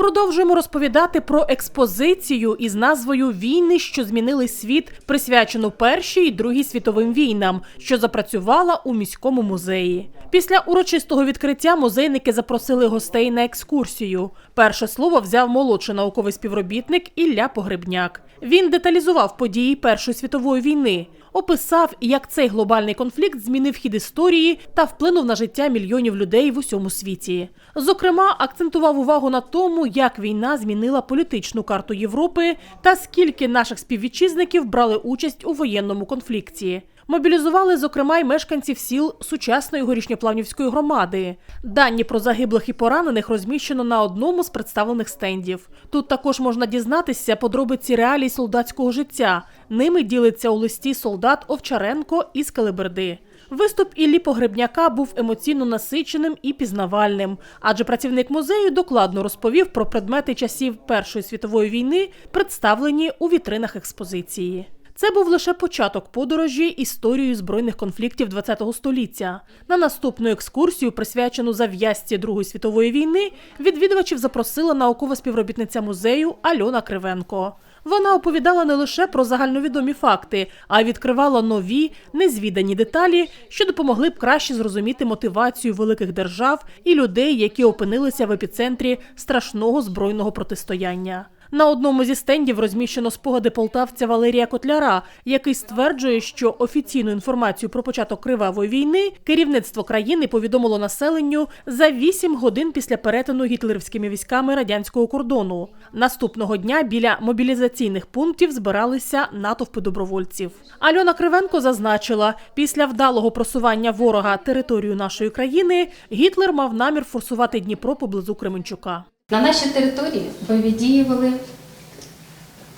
Продовжуємо розповідати про експозицію із назвою Війни, що змінили світ, присвячену Першій і Другій світовим війнам, що запрацювала у міському музеї. Після урочистого відкриття музейники запросили гостей на екскурсію. Перше слово взяв молодший науковий співробітник Ілля Погребняк. Він деталізував події Першої світової війни, описав, як цей глобальний конфлікт змінив хід історії та вплинув на життя мільйонів людей в усьому світі. Зокрема, акцентував увагу на тому, як війна змінила політичну карту Європи та скільки наших співвітчизників брали участь у воєнному конфлікті. Мобілізували, зокрема, й мешканців сіл сучасної горішньоплавнівської громади. Дані про загиблих і поранених розміщено на одному з представлених стендів. Тут також можна дізнатися подробиці реалій солдатського життя. Ними ділиться у листі солдат Овчаренко із Калиберди. Виступ Іллі Погребняка був емоційно насиченим і пізнавальним, адже працівник музею докладно розповів про предмети часів Першої світової війни, представлені у вітринах експозиції. Це був лише початок подорожі історією збройних конфліктів ХХ століття. На наступну екскурсію, присвячену зав'язці Другої світової війни, відвідувачів запросила наукова співробітниця музею Альона Кривенко. Вона оповідала не лише про загальновідомі факти, а й відкривала нові, незвідані деталі, що допомогли б краще зрозуміти мотивацію великих держав і людей, які опинилися в епіцентрі страшного збройного протистояння. На одному зі стендів розміщено спогади полтавця Валерія Котляра, який стверджує, що офіційну інформацію про початок кривавої війни керівництво країни повідомило населенню за 8 годин після перетину гітлерівськими військами радянського кордону. Наступного дня біля мобілізаційних пунктів збиралися натовпи добровольців. Альона Кривенко зазначила, після вдалого просування ворога територію нашої країни Гітлер мав намір форсувати Дніпро поблизу Кременчука. На нашій території бойові дії вели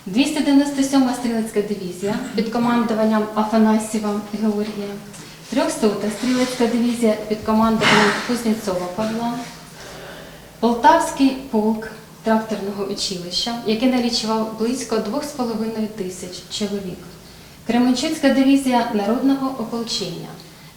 297-ма стрілецька дивізія під командуванням Афанасьєва Георгія, 300-та стрілецька дивізія під командуванням Кузнєцова Павла, Полтавський полк тракторного училища, який налічував близько 2,5 тисяч чоловік, Кременчуцька дивізія народного ополчення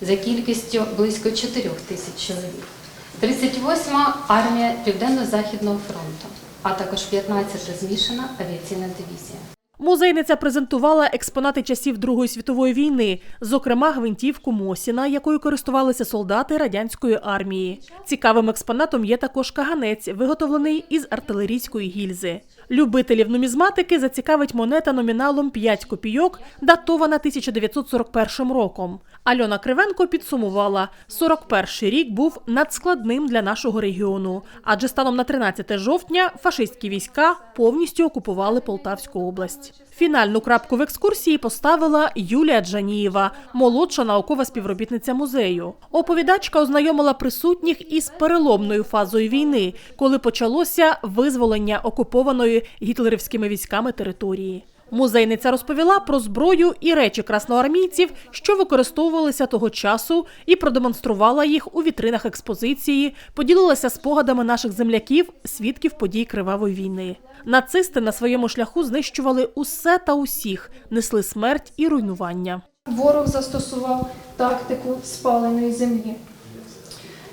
за кількістю близько 4 тисяч чоловік. 38-ма армія Південно-Західного фронту, а також 15-та змішана авіаційна дивізія. Музейниця презентувала експонати часів Другої світової війни, зокрема гвинтівку Мосіна, якою користувалися солдати радянської армії. Цікавим експонатом є також каганець, виготовлений із артилерійської гільзи. Любителів нумізматики зацікавить монета номіналом 5 копійок, датована 1941 роком. Альона Кривенко підсумувала, 41-й рік був надскладним для нашого регіону, адже станом на 13 жовтня фашистські війська повністю окупували Полтавську область. Фінальну крапку в екскурсії поставила Юлія Джанієва, молодша наукова співробітниця музею. Оповідачка ознайомила присутніх із переломною фазою війни, коли почалося визволення окупованої гітлерівськими військами території. Музейниця розповіла про зброю і речі красноармійців, що використовувалися того часу, і продемонструвала їх у вітринах експозиції, поділилася спогадами наших земляків, свідків подій кривавої війни. Нацисти на своєму шляху знищували усе та усіх, несли смерть і руйнування. Ворог застосував тактику спаленої землі.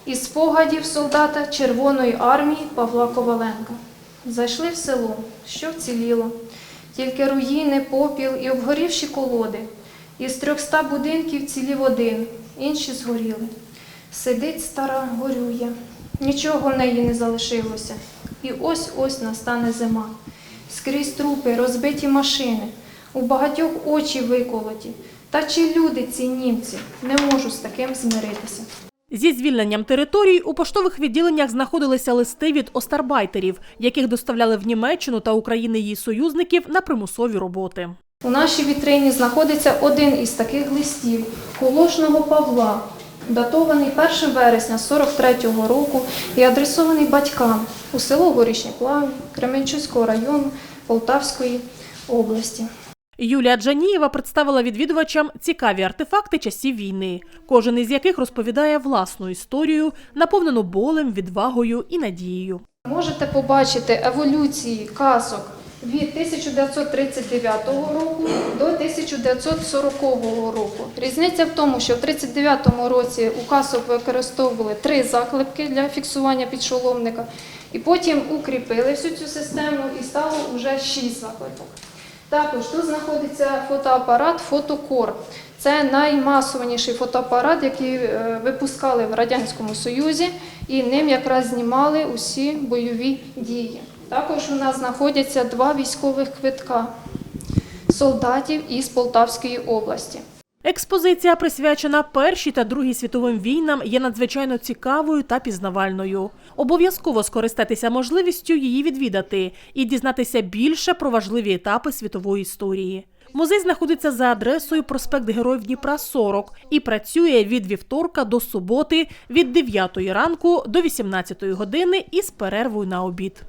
Із спогадів солдата Червоної армії Павла Коваленка. Зайшли в село, що вціліло, тільки руїни, попіл і обгорівші колоди. Із трьохста будинків цілів один, інші згоріли. Сидить стара, горює, нічого в неї не залишилося. І ось ось настане зима. Скрізь трупи, розбиті машини, у багатьох очі виколоті. Та чи люди ці німці не можу з таким змиритися? Зі звільненням територій у поштових відділеннях знаходилися листи від остарбайтерів, яких доставляли в Німеччину та Україну її союзників на примусові роботи. У нашій вітрині знаходиться один із таких листів Колошного Павла, датований 1 вересня 43-го року і адресований батькам у село Горішні Плавні Кременчуцького району Полтавської області. Юлія Джанієва представила відвідувачам цікаві артефакти часів війни, кожен із яких розповідає власну історію, наповнену болем, відвагою і надією. Можете побачити еволюції казок від 1939 року до 1940 року. Різниця в тому, що в 1939 році у казок використовували три заклепки для фіксування підшоломника, І потім укріпили всю цю систему і стало вже 6 закладок. Також тут знаходиться фотоапарат Фотокор. Це наймасованіший фотоапарат, який е, випускали в Радянському Союзі, і ним якраз знімали усі бойові дії. Також у нас знаходяться два військових квитка солдатів із Полтавської області. Експозиція, присвячена Першій та Другій світовим війнам, є надзвичайно цікавою та пізнавальною. Обов'язково скористатися можливістю її відвідати і дізнатися більше про важливі етапи світової історії. Музей знаходиться за адресою проспект Героїв Дніпра 40 і працює від вівторка до суботи від 9 ранку до 18 години із перервою на обід.